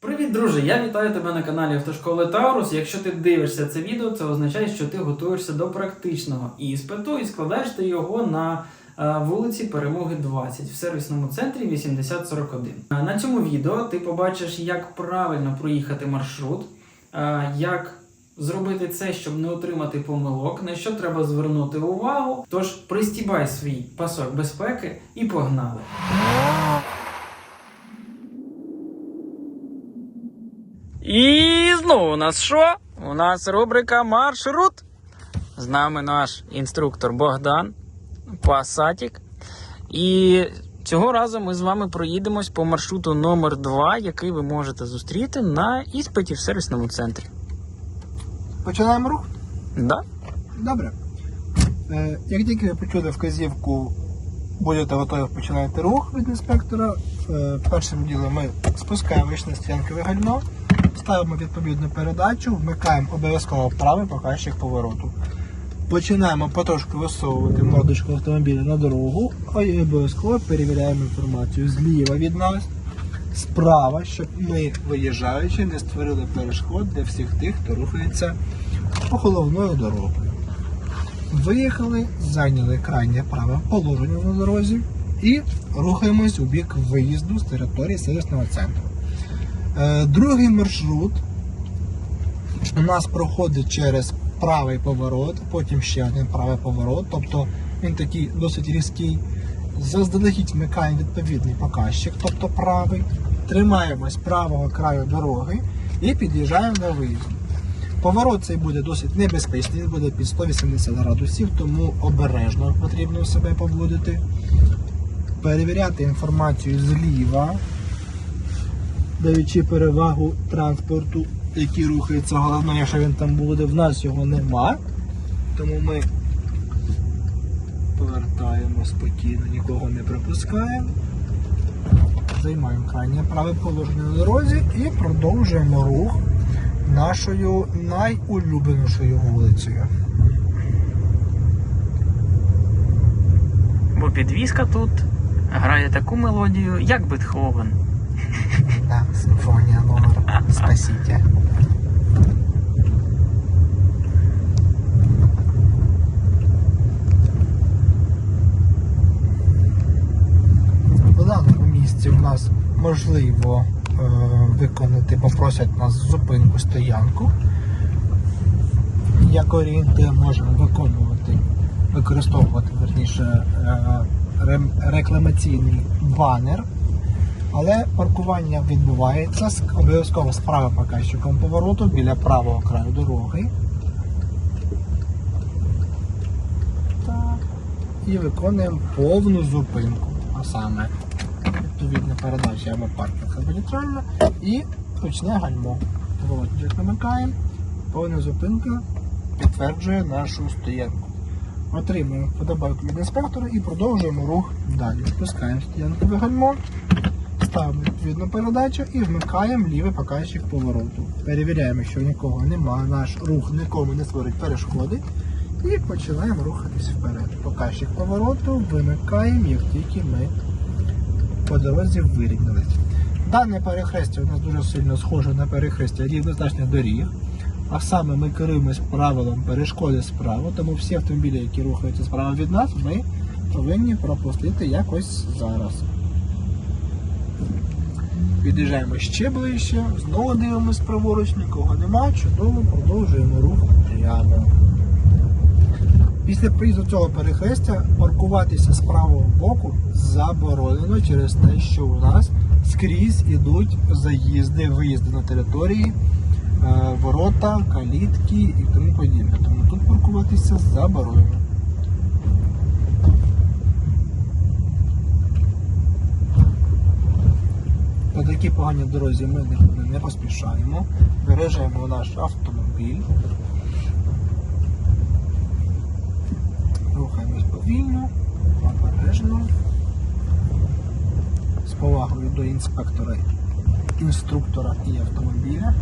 Привіт, друже! Я вітаю тебе на каналі Автошколи Таурус. Якщо ти дивишся це відео, це означає, що ти готуєшся до практичного іспиту і складаєш ти його на е, вулиці Перемоги 20 в сервісному центрі 8041. Е, На цьому відео ти побачиш, як правильно проїхати маршрут, е, як зробити це, щоб не отримати помилок, на що треба звернути увагу. Тож пристібай свій пасок безпеки і погнали! І знову у нас що? У нас рубрика маршрут. З нами наш інструктор Богдан Пасатік. І цього разу ми з вами проїдемось по маршруту номер 2 який ви можете зустріти на іспиті в сервісному центрі. Починаємо рух? Да? Добре. Е, як тільки ви почули вказівку, будете готові починати рух від інспектора. Е, першим ділом ми спускаємо вишне стінкове гальмо, ставимо відповідну передачу, вмикаємо обов'язково правий показчик повороту. Починаємо потрошки висовувати мордочку автомобіля на дорогу, а і обов'язково перевіряємо інформацію зліва від нас, справа, щоб ми, виїжджаючи, не створили перешкод для всіх тих, хто рухається по головною дорогою. Виїхали, зайняли крайнє праве положення на дорозі і рухаємось у бік виїзду з території сервісного центру. Е, другий маршрут у нас проходить через правий поворот, потім ще один правий поворот, тобто він такий досить різкий. Заздалегідь вмикаємо відповідний показчик, тобто правий, тримаємось правого краю дороги і під'їжджаємо до виїзду. Поворот цей буде досить небезпечний, він буде під 180 градусів, тому обережно потрібно себе поводити. Перевіряти інформацію зліва, даючи перевагу транспорту, який рухається, головне, якщо він там буде, в нас його нема. Тому ми повертаємо спокійно, нікого не пропускаємо. Займаємо крайнє праве положення на дорозі і продовжуємо рух нашою найулюбленішою вулицею. Бо підвізка тут грає таку мелодію, як Бетховен. Да, симфонія номер Спасітя. В даному місці в нас можливо е, виконати, попросять нас зупинку стоянку. Як орієнтир можемо виконувати, використовувати верніше е, рекламаційний банер. Але паркування відбувається обов'язково з правим показчиком повороту біля правого краю дороги. Так. І виконуємо повну зупинку. А саме відповідна передача або паркінг або і ручне гальмо. Поворотник намикаємо. Повна зупинка підтверджує нашу стоянку. Отримуємо подобайку від інспектора і продовжуємо рух далі. Спускаємо стоянкове гальмо. Ставимо відповідну передачу і вмикаємо лівий показчик повороту. Перевіряємо, що нікого немає, наш рух нікому не створить перешкоди. І починаємо рухатись вперед. Показчик повороту вимикаємо, як тільки ми по дорозі вирівнялись. Дане перехрестя у нас дуже сильно схоже на перехрестя рівнозначних доріг. А саме ми керуємось правилом перешкоди справа, тому всі автомобілі, які рухаються справа від нас, ми повинні пропустити якось зараз. Під'їжджаємо ще ближче, знову дивимось праворуч, нікого нема, чудово, продовжуємо рух прямо. Після приїзду цього перехрестя паркуватися з правого боку заборонено через те, що у нас скрізь ідуть заїзди, виїзди на території, е, ворота, калітки і тому подібне. Тому тут паркуватися заборонено. На такій поганій дорозі ми не, не поспішаємо, бережемо наш автомобіль. Рухаємось повільно, обережно, з повагою до інспектора, інструктора і автомобіля.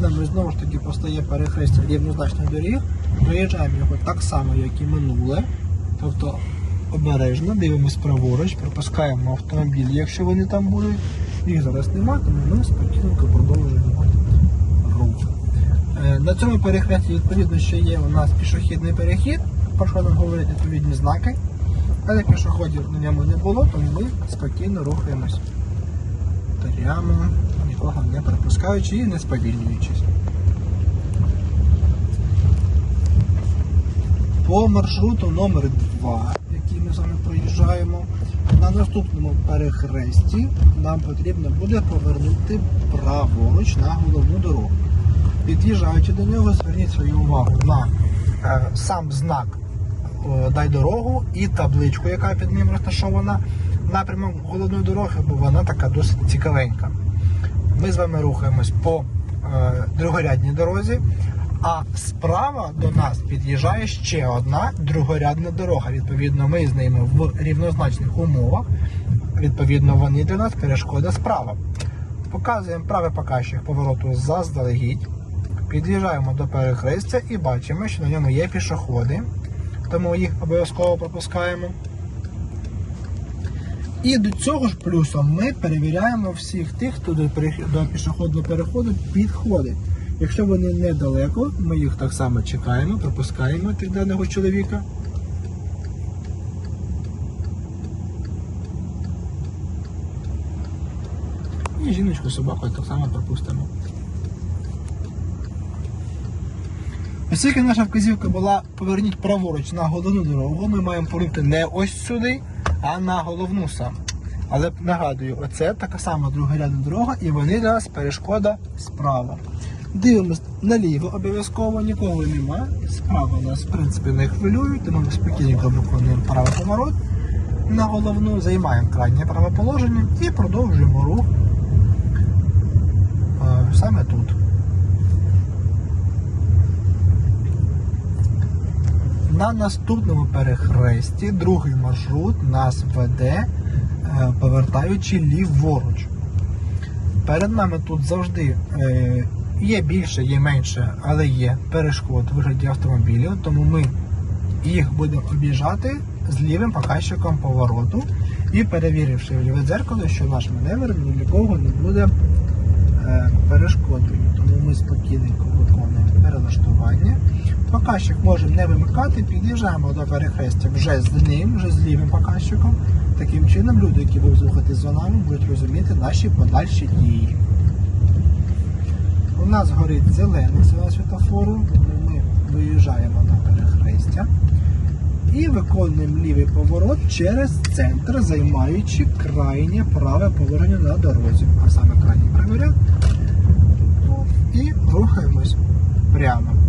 Нами знову ж таки постає перехрестя рівнозначних доріг. Проїжджаємо його так само, як і минуле. Тобто обережно, дивимось праворуч, пропускаємо автомобілі, якщо вони там будуть. Їх зараз немає, тому ми спокійно продовжуємо рух. Е, На цьому перехресті відповідно ще є у нас пішохідний перехід, про що нам говорять відповідні знаки. Але пішоходів на ньому не було, тому ми спокійно рухаємось. Прямо, нікого не пропускаючи і не сповільнюючись. По маршруту номер 2 який ми з вами проїжджаємо, на наступному перехресті нам потрібно буде повернути праворуч на головну дорогу. Під'їжджаючи до нього, зверніть свою увагу на е, сам знак е, дай дорогу і табличку, яка під ним розташована напрямок головної дороги, бо вона така досить цікавенька. Ми з вами рухаємось по е, другорядній дорозі, а справа до нас під'їжджає ще одна другорядна дорога. Відповідно, ми з ними в рівнозначних умовах. Відповідно, вони для нас перешкода справа. Показуємо правий показчик повороту заздалегідь. Під'їжджаємо до перехрестя і бачимо, що на ньому є пішоходи, тому їх обов'язково пропускаємо. І до цього ж плюсом ми перевіряємо всіх тих, хто до, пішохідного переходу підходить. Якщо вони недалеко, ми їх так само чекаємо, пропускаємо тих даного чоловіка. І жіночку з собакою так само пропустимо. Оскільки наша вказівка була поверніть праворуч на головну дорогу, ми маємо повернути не ось сюди, а на головну саме. Але нагадую, оце така сама другорядна дорога, і вони для нас перешкода справа. Дивимось наліво обов'язково, нікого нема. Справа нас, в принципі, не хвилюють, тому ми спокійненько виконуємо правий поворот на головну, займаємо крайнє праве положення і продовжуємо рух е, саме тут. На наступному перехресті другий маршрут нас веде, е, повертаючи ліворуч. Перед нами тут завжди е, є більше, є менше, але є перешкод у вигляді автомобілів, тому ми їх будемо об'їжджати з лівим показчиком повороту і перевіривши в ліве дзеркало, що наш маневр ні для кого не буде е, перешкодою. Тому ми спокійненько виконуємо перелаштування. Показчик можемо не вимикати, під'їжджаємо до перехрестя вже з ним, вже з лівим показчиком. Таким чином люди, які будуть рухатись за нами, будуть розуміти наші подальші дії. У нас горить зелений сигнал світофору, ми виїжджаємо на перехрестя і виконуємо лівий поворот через центр, займаючи крайнє праве положення на дорозі, а саме крайній правий ряд. І рухаємось прямо.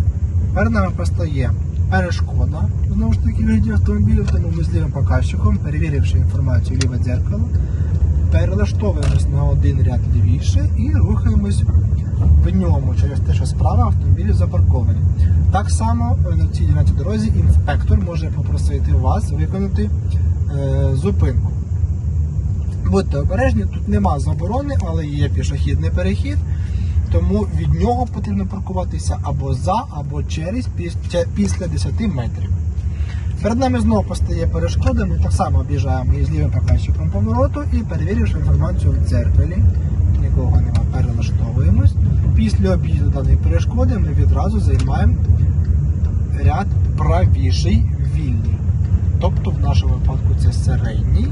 Перед нами постає перешкода, знову ж таки, вигляді автомобілів, тому ми з лівим показчиком, перевіривши інформацію ліве дзеркало, перелаштовуємось на один ряд лівіше і рухаємось в ньому через те, що справа автомобілі запарковані. Так само е, на цій ділянці дорозі інспектор може попросити вас виконати е, зупинку. Будьте обережні, тут нема заборони, але є пішохідний перехід, тому від нього потрібно паркуватися або за, або через після, після 10 метрів. Перед нами знову постає перешкода, ми так само об'їжджаємо її з лівим показчиком повороту і перевіривши інформацію в дзеркалі. Нікого нема, перелаштовуємось. Після об'їзду даної перешкоди ми відразу займаємо ряд правіший вільний. Тобто в нашому випадку це середній.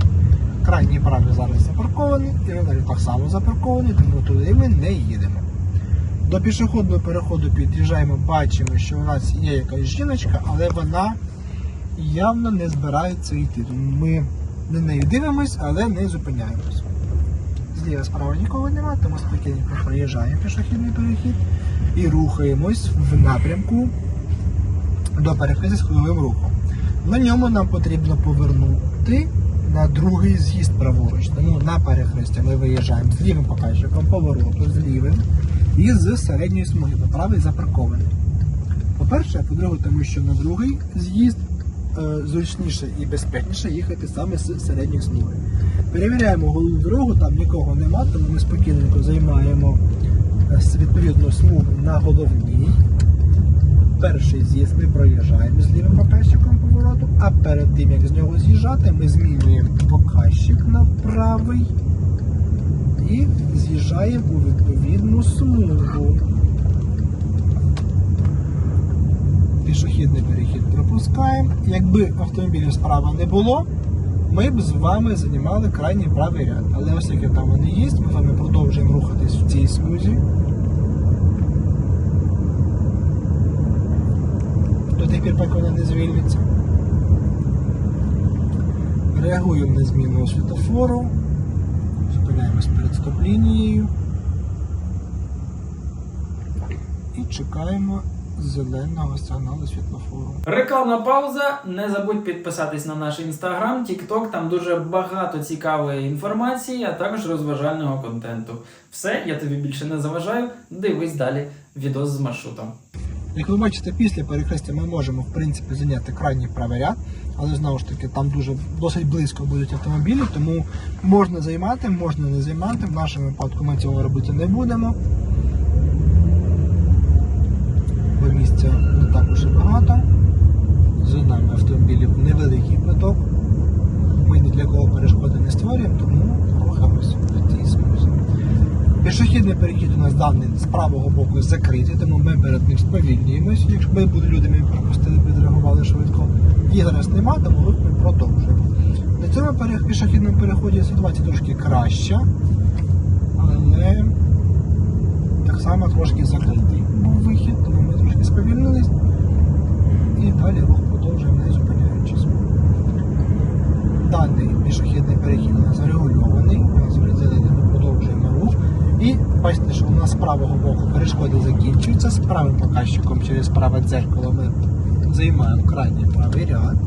Крайній правий зараз запаркований, і так само запаркований, тому туди ми не їдемо. До пішохідного переходу під'їжджаємо, бачимо, що у нас є якась жіночка, але вона явно не збирається йти. Ми на неї дивимось, але не зупиняємось. Зліва справа нікого немає, тому спокійно проїжджаємо пішохідний перехід і рухаємось в напрямку до перехрестя з хвилевим рухом. На ньому нам потрібно повернути на другий з'їзд праворуч. Тому на перехрестя ми виїжджаємо з лівим показчиком повороту, з лівим і з середньої смуги, бо правий запаркований. По-перше, по-друге, тому що на другий з'їзд е, зручніше і безпечніше їхати саме з середньої смуги. Перевіряємо головну дорогу, там нікого нема, тому ми спокійненько займаємо с- відповідну смугу на головній. Перший з'їзд ми проїжджаємо з лівим показчиком повороту, а перед тим як з нього з'їжджати, ми змінюємо показчик на правий і з'їжджаємо у відповідну смугу. Пішохідний перехід пропускаємо. Якби автомобілів справа не було, ми б з вами займали крайній правий ряд. Але оскільки там вони є, ми з вами продовжуємо рухатись в цій смузі. До тих пір, поки вона не звільниться. Реагуємо на зміну світофору. Зупиняємось перед стоп-лінією. І чекаємо зеленого сигналу світлофору. Рекламна пауза. Не забудь підписатись на наш інстаграм, тікток. Там дуже багато цікавої інформації, а також розважального контенту. Все, я тобі більше не заважаю. Дивись далі відос з маршрутом. Як ви бачите, після перехрестя ми можемо в принципі зайняти крайній правий ряд, але знову ж таки там дуже досить близько будуть автомобілі, тому можна займати, можна не займати. В нашому випадку ми цього робити не будемо. Бо місця не так уж і багато. За нами автомобілів невеликий квиток. Ми ні для кого перешкоди не створюємо, тому рухаємось. Пішохідний перехід у нас даний з правого боку закритий, тому ми перед ним сповільнюємось. Якщо ми були люди, пропустили, відреагували швидко. Їх зараз нема, тому рух ми продовжуємо. На цьому пішохідному переході ситуація трошки краща, але так само трошки закритий був вихід, тому ми трошки сповільнились і далі рух продовжуємо, не зупиняючись. Даний пішохідний перехід у нас регульований, у нас зелений. І бачите, що у нас з правого боку перешкоди закінчуються. З правим показчиком через праве дзеркало ми займаємо крайній правий ряд.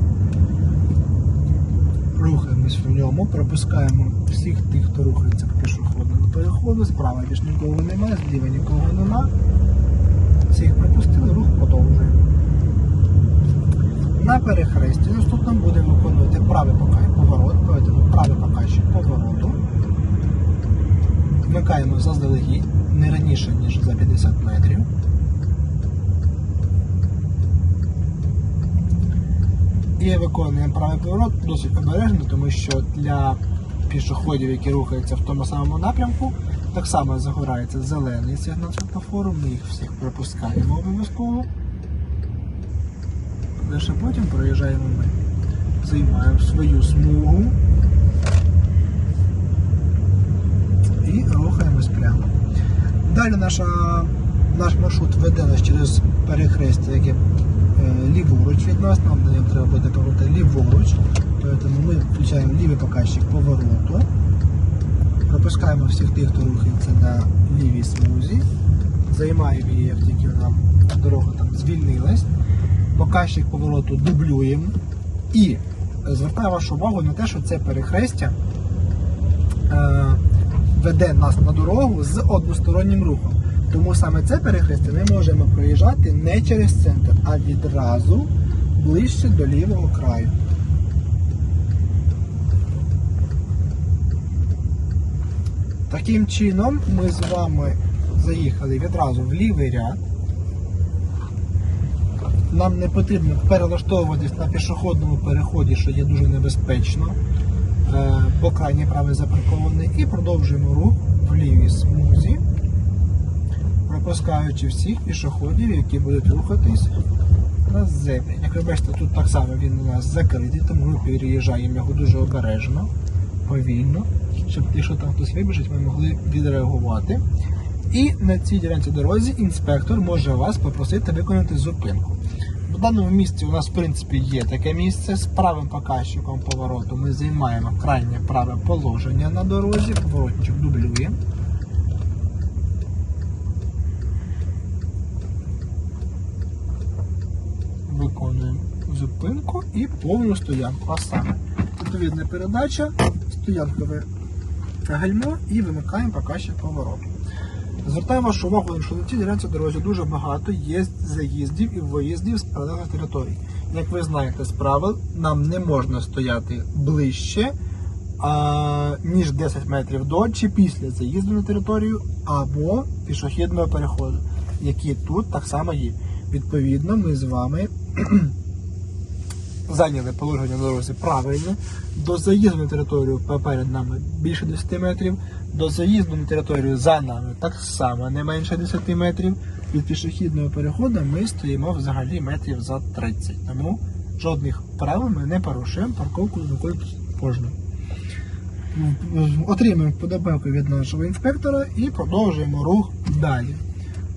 Рухаємось в ньому, пропускаємо всіх тих, хто рухається по пішохідному переходу. Справа більш нікого немає, зліва нікого нема. Всіх пропустили, рух продовжує. На перехресті наступному будемо виконувати правий пока- поворот, поэтому правий показчик повороту. Вмикаємо заздалегідь не раніше, ніж за 50 метрів. І виконуємо правий поворот досить обережно, тому що для пішоходів, які рухаються в тому самому напрямку, так само загорається зелений сигнал світлофору, ми їх всіх пропускаємо обов'язково. Лише потім проїжджаємо ми. Займаємо свою смугу і рухаємось прямо. Далі наша, наш маршрут веде нас через перехрестя, яке е, ліворуч від нас, нам на ньому треба буде повернути ліворуч. Тому ми включаємо лівий показчик повороту. Пропускаємо всіх тих, хто рухається на лівій смузі. Займаємо її, як тільки нам дорога там звільнилась. Показчик повороту дублюємо. І звертаю вашу увагу на те, що це перехрестя е, веде нас на дорогу з одностороннім рухом. Тому саме це перехрестя ми можемо проїжджати не через центр, а відразу ближче до лівого краю. Таким чином ми з вами заїхали відразу в лівий ряд. Нам не потрібно перелаштовуватись на пішохідному переході, що є дуже небезпечно, е, бо крайній правий запаркований, і продовжуємо рух в лівій смузі, пропускаючи всіх пішоходів, які будуть рухатись на зебрі. Як ви бачите, тут так само він у нас закритий, тому ми переїжджаємо його дуже обережно, повільно, щоб якщо там хтось вибіжить, ми могли відреагувати. І на цій ділянці дорозі інспектор може вас попросити виконати зупинку. В даному місці у нас, в принципі, є таке місце. З правим показчиком повороту ми займаємо крайнє праве положення на дорозі, поворотничок дублюємо. Виконуємо зупинку і повну стоянку. А саме відповідна передача, стоянкове гальмо і вимикаємо показчик повороту. Звертаю вашу увагу, що на цій ділянці дорозі дуже багато є заїздів і виїздів з прилеглих територій. Як ви знаєте з правил, нам не можна стояти ближче а, ніж 10 метрів до чи після заїзду на територію або пішохідного переходу, які тут так само є. Відповідно, ми з вами зайняли положення на дорозі правильно. До заїзду на територію поперед нами більше 10 метрів, до заїзду на територію за нами так само не менше 10 метрів. Від пішохідного переходу ми стоїмо взагалі метрів за 30. Тому жодних правил ми не порушуємо, парковку виконуємо кожну. Отримуємо вподобайку від нашого інспектора і продовжуємо рух далі.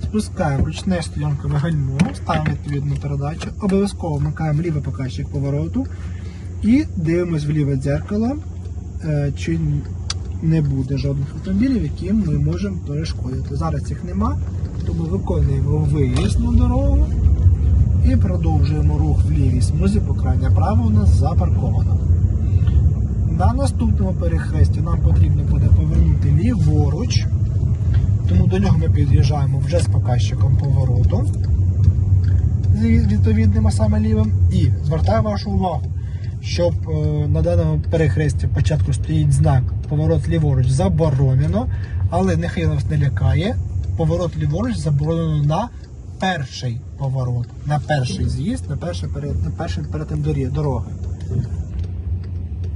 Спускаємо ручне стоянкове гальмо, ставимо відповідну передачу, обов'язково вмикаємо лівий показчик повороту і дивимось в ліве дзеркало, е, чи не буде жодних автомобілів, яким ми можемо перешкодити. Зараз їх нема, тому виконуємо виїзд на дорогу і продовжуємо рух в лівій смузі, крайня права у нас запаркована. На наступному перехресті нам потрібно буде повернути ліворуч, тому до нього ми під'їжджаємо вже з показчиком повороту з відповідним, а саме лівим. І звертаю вашу увагу, щоб е, на даному перехресті початку стоїть знак поворот ліворуч заборонено, але нехай вас не лякає. Поворот ліворуч заборонено на перший поворот, на перший з'їзд, на перший перший перетин дороги.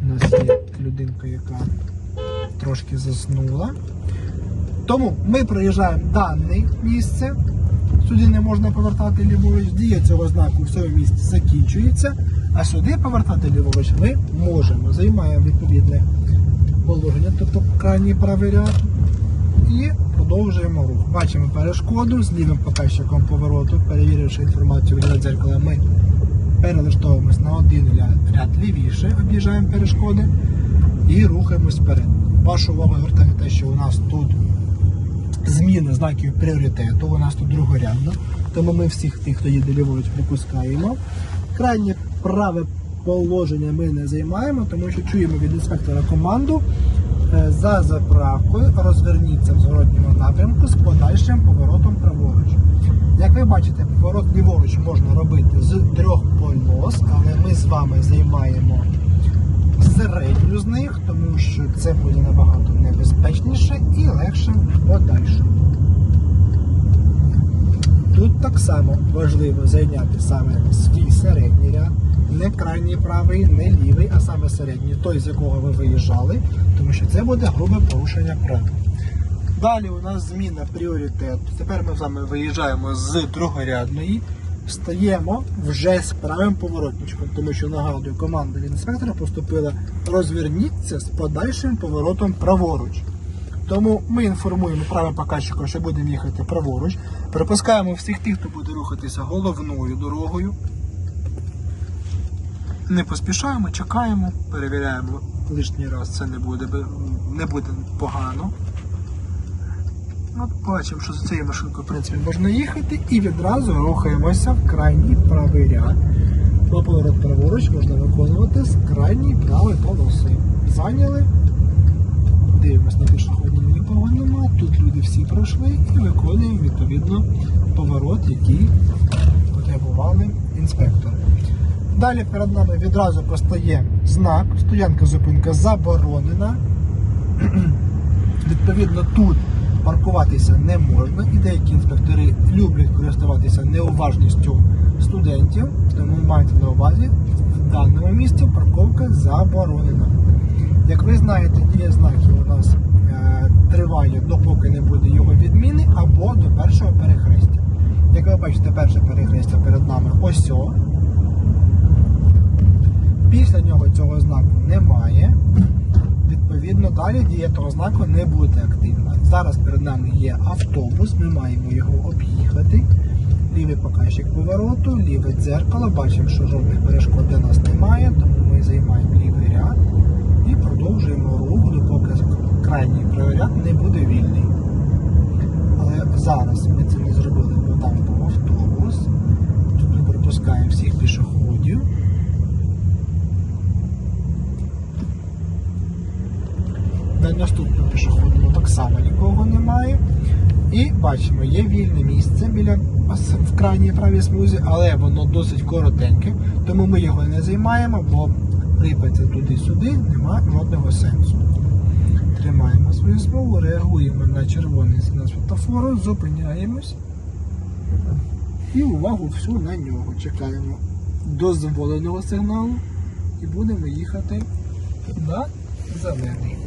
У нас є людинка, яка трошки заснула. Тому ми проїжджаємо дане місце. Сюди не можна повертати ліворуч. Дія цього знаку в цьому місці закінчується. А сюди повертати ліворуч ми можемо. Займаємо відповідне положення, тобто крайній правий ряд. І продовжуємо рух. Бачимо перешкоду з лівим показчиком повороту. Перевіривши інформацію від дзеркала, ми перелаштовуємось на один ряд, лівіше, об'їжджаємо перешкоди і рухаємось вперед. Вашу увагу звертаю те, що у нас тут зміна знаків пріоритету, у нас тут другорядно, тому ми всіх тих, хто їде ліворуч, пропускаємо. Крайнє праве положення ми не займаємо, тому що чуємо від інспектора команду е, за заправкою розверніться в зворотньому напрямку з подальшим поворотом праворуч. Як ви бачите, поворот ліворуч можна робити з трьох полос, але ми з вами займаємо середню з них, тому що це буде набагато небезпечніше і легше подальшому. Тут так само важливо зайняти саме свій середній ряд, не крайній правий, не лівий, а саме середній, той, з якого ви виїжджали, тому що це буде грубе порушення правил. Далі у нас зміна пріоритету. Тепер ми з вами виїжджаємо з другорядної, стаємо вже з правим поворотничком, тому що нагадую, команда від інспектора поступила розверніться з подальшим поворотом праворуч. Тому ми інформуємо правим показчиком, що будемо їхати праворуч. Пропускаємо всіх тих, хто буде рухатися головною дорогою. Не поспішаємо, чекаємо, перевіряємо лишній раз, це не буде, не буде погано. От бачимо, що за цією машинкою в принципі можна їхати і відразу рухаємося в крайній правий ряд. Бо поворот праворуч можна виконувати з крайньої правої полоси. Зайняли. Дивимось на пішохідному нікого нема. Тут люди всі пройшли і виконуємо відповідно поворот, який потребували інспектори. Далі перед нами відразу постає знак, стоянка зупинка заборонена. Відповідно, тут паркуватися не можна, і деякі інспектори люблять користуватися неуважністю студентів, тому майте на увазі, в даному місці парковка заборонена. Як ви знаєте, дія знаків у нас е, триває, допоки не буде його відміни, або до першого перехрестя. Як ви бачите, перше перехрестя перед нами ось. Після нього цього знаку немає. Відповідно, далі дія того знаку не буде активна. Зараз перед нами є автобус, ми маємо його об'їхати. Лівий показчик повороту, ліве дзеркало. Бачимо, що жодних перешкод для нас немає, тому ми займаємо лівий ряд і продовжуємо рух, допоки крайній ряд не буде вільний. Але зараз ми це не зробили, бо там був автобус. Тут ми пропускаємо всіх пішоходів. На наступному пішохідному так само нікого немає. І бачимо, є вільне місце біля в крайній правій смузі, але воно досить коротеньке, тому ми його не займаємо, бо рипатися туди-сюди, нема жодного сенсу. Тримаємо свою смугу, реагуємо на червоний сигнал світлофору, зупиняємось і увагу всю на нього. Чекаємо дозволеного сигналу і будемо їхати на зелений.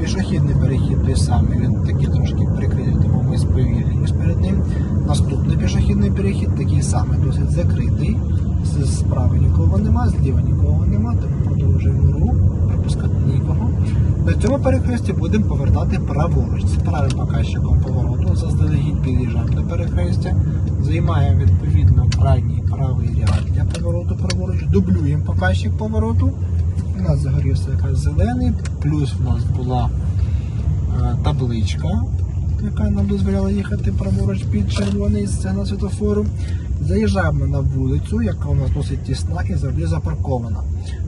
Пішохідний перехід той самий, він такий трошки прикритий, тому ми сповільнимось перед ним. Наступний пішохідний перехід такий самий, досить закритий. З справи нікого нема, зліва нікого нема, тому продовжуємо рух, пропускати нікого. На цьому перехресті будемо повертати праворуч. З правим показчиком повороту, заздалегідь під'їжджаємо до перехрестя, займаємо відповідно крайній правий ряд для повороту праворуч, дублюємо показчик повороту. У нас загорівся якась зелений, плюс у нас була е, табличка, яка нам дозволяла їхати праворуч під червоний сигнал світофору. Заїжджаємо на вулицю, яка у нас досить тісна і завжди запаркована.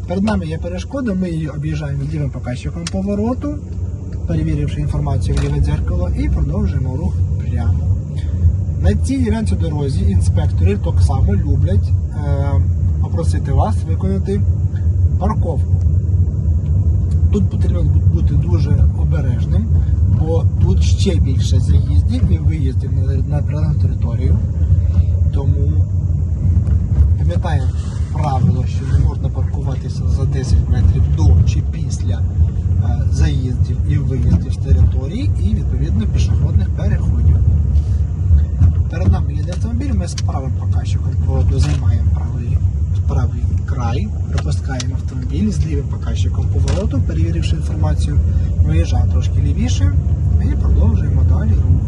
Перед нами є перешкода, ми її об'їжджаємо лівим показчиком повороту, перевіривши інформацію в ліве дзеркало, і продовжуємо рух прямо. На цій ділянці дорозі інспектори так само люблять е, попросити вас виконати парковку. Тут потрібно бути дуже обережним, бо тут ще більше заїздів і виїздів на, на територію. Тому пам'ятаємо правило, що не можна паркуватися за 10 метрів до чи після заїздів і виїздів з території і відповідно пішохідних переходів. Перед нами їде автомобіль, ми з правим показчиком повороту займаємо правий, правий край, пропускаємо автомобіль з лівим показчиком повороту, перевіривши інформацію, виїжджаємо трошки лівіше і продовжуємо далі рух.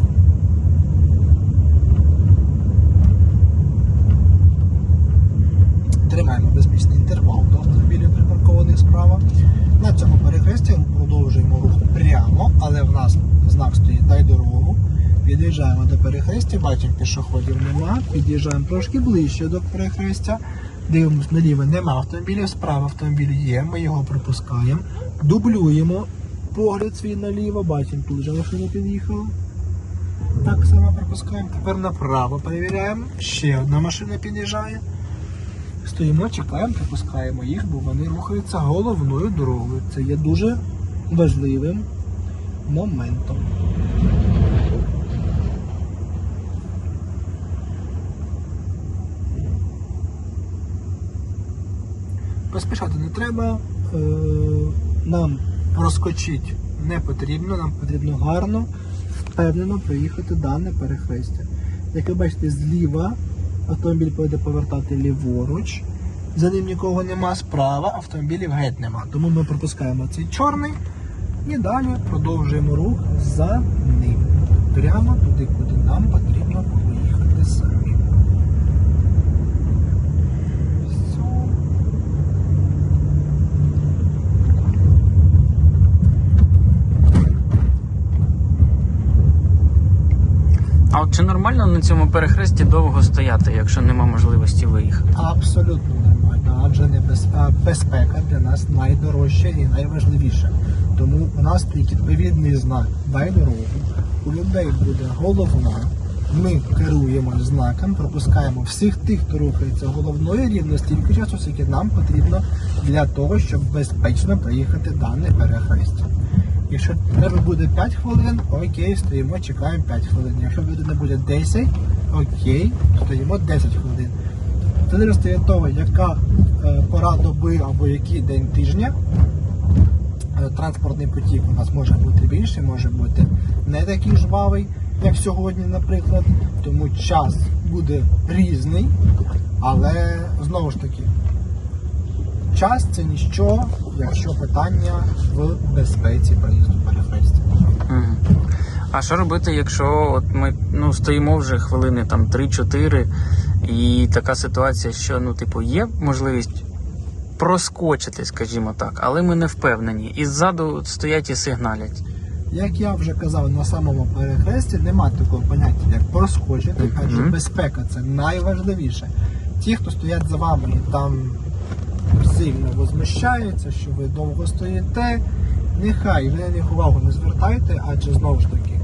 Тримаємо безпечний інтервал до автомобілів припаркованих справа. На цьому перехресті продовжуємо рух прямо, але в нас знак стоїть дай дорогу. Під'їжджаємо до перехрестя, бачимо пішоходів нема, під'їжджаємо трошки ближче до перехрестя, дивимося наліво, нема автомобілів, справа автомобіль є, ми його пропускаємо, дублюємо погляд свій наліво, бачимо, тут вже машина під'їхала. Так само пропускаємо. Тепер направо перевіряємо. Ще одна машина під'їжджає. Стоїмо, чекаємо, пропускаємо їх, бо вони рухаються головною дорогою. Це є дуже важливим моментом. Поспішати не треба. Е, Нам проскочити не потрібно, нам потрібно гарно, впевнено проїхати дане перехрестя. Як ви бачите, зліва автомобіль буде повертати ліворуч. За ним нікого нема, справа автомобілів геть нема. Тому ми пропускаємо цей чорний і далі продовжуємо рух за ним. Прямо туди, куди нам потрібно поїхати самі. Все. А от чи нормально на цьому перехресті довго стояти, якщо нема можливості виїхати? Абсолютно нормально, адже небезпека, безпека для нас найдорожча і найважливіша. Тому у нас стоїть відповідний знак «Дай дорогу». У людей буде головна. Ми керуємо знаком, пропускаємо всіх тих, хто рухається головною рівно стільки часу, скільки нам потрібно для того, щоб безпечно проїхати дане перехрестя. Якщо треба буде 5 хвилин, окей, стоїмо, чекаємо 5 хвилин. Якщо людина буде 10, окей, стоїмо 10 хвилин. Це від того, яка е, пора доби або який день тижня. Е, Транспортний потік у нас може бути більший, може бути не такий жвавий, як сьогодні, наприклад. Тому час буде різний, але знову ж таки, час це ніщо, якщо питання в безпеці проїзду перехрестя. А що робити, якщо от ми ну, стоїмо вже хвилини там 3-4, і така ситуація, що ну, типу, є можливість проскочити, скажімо так, але ми не впевнені. І ззаду стоять і сигналять. Як я вже казав на самому перехресті, нема такого поняття, як проскочити, адже Мгм. безпека це найважливіше. Ті, хто стоять за вами і там сильно возмущаються, що ви довго стоїте, Нехай ви на них увагу не звертайте, адже знову ж таки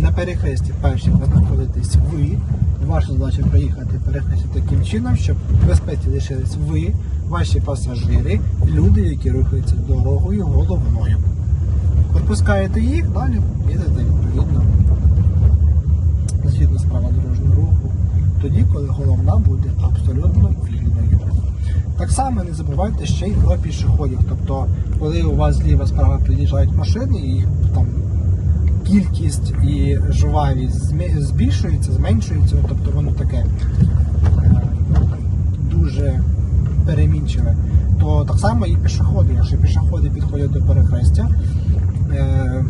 на перехресті перші знаходитесь ви. Ваша задача проїхати перехрестя таким чином, щоб в безпеці лишились ви, ваші пасажири, люди, які рухаються дорогою головною. Пропускаєте їх, далі їдете відповідно згідно з правил дорожнього руху, тоді, коли головна буде абсолютно вільною. Так само не забувайте ще й про пішоходів. Тобто, коли у вас зліва справа під'їжджають машини, і їх там кількість і жвавість збільшується, зменшується, тобто воно таке е, дуже перемінчиве, то так само і пішоходи. Якщо пішоходи підходять до перехрестя, е,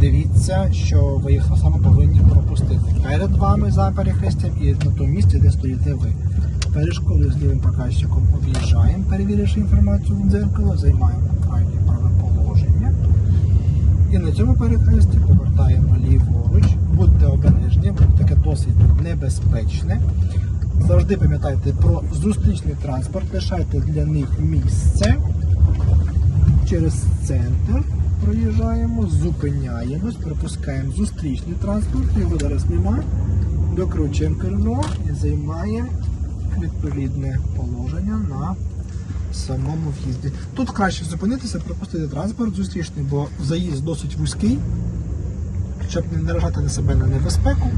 дивіться, що ви їх саме повинні пропустити перед вами за перехрестям і на тому місці, де стоїте ви. Перешкоду з лівим показчиком об'їжджаємо, перевіривши інформацію в дзеркало, займаємо крайнє праве положення. І на цьому перехресті повертаємо ліворуч. Будьте обережні, воно таке досить небезпечне. Завжди пам'ятайте про зустрічний транспорт, лишайте для них місце. Через центр проїжджаємо, зупиняємось, пропускаємо зустрічний транспорт, його зараз немає. Докручуємо кермо і займаємо відповідне положення на самому в'їзді. Тут краще зупинитися, пропустити транспорт зустрічний, бо заїзд досить вузький, щоб не наражати на себе на небезпеку.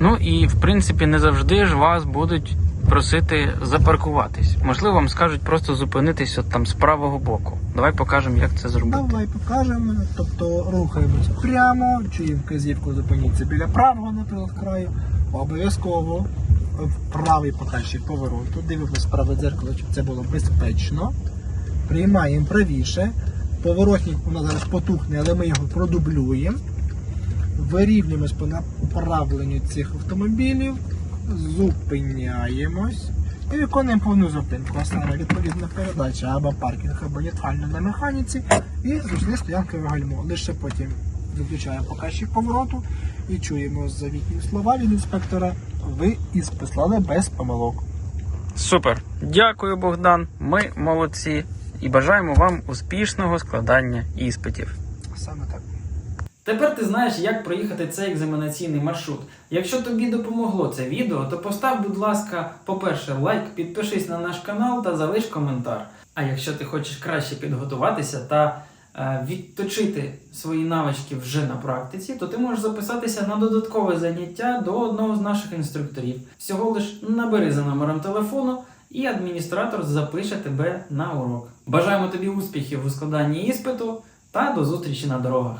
Ну і в принципі не завжди ж вас будуть просити запаркуватись. Можливо, вам скажуть просто зупинитись от там з правого боку. Давай покажемо, як це зробити. Давай покажемо. Тобто рухаємось прямо, чуємо вказівку зупиніться біля правого, наприклад, краю. Обов'язково правий показчик повороту. Дивимось праве дзеркало, щоб це було безпечно. Приймаємо правіше. Поворотник у нас зараз потухне, але ми його продублюємо. Вирівнюємось по направленню цих автомобілів, зупиняємось і виконуємо повну зупинку. А саме відповідна передача або паркінг, або нейтрально на механіці і зручне стоянкове гальмо. Лише потім виключаємо показчик повороту і чуємо завітні слова від інспектора. Ви із послали без помилок. Супер. Дякую, Богдан. Ми молодці і бажаємо вам успішного складання іспитів. Саме так. Тепер ти знаєш, як проїхати цей екзаменаційний маршрут. Якщо тобі допомогло це відео, то постав, будь ласка, по-перше, лайк, підпишись на наш канал та залиш коментар. А якщо ти хочеш краще підготуватися та Е, відточити свої навички вже на практиці, то ти можеш записатися на додаткове заняття до одного з наших інструкторів. Всього лиш набери за номером телефону. І адміністратор запише тебе на урок. Бажаємо тобі успіхів у складанні іспиту та до зустрічі на дорогах.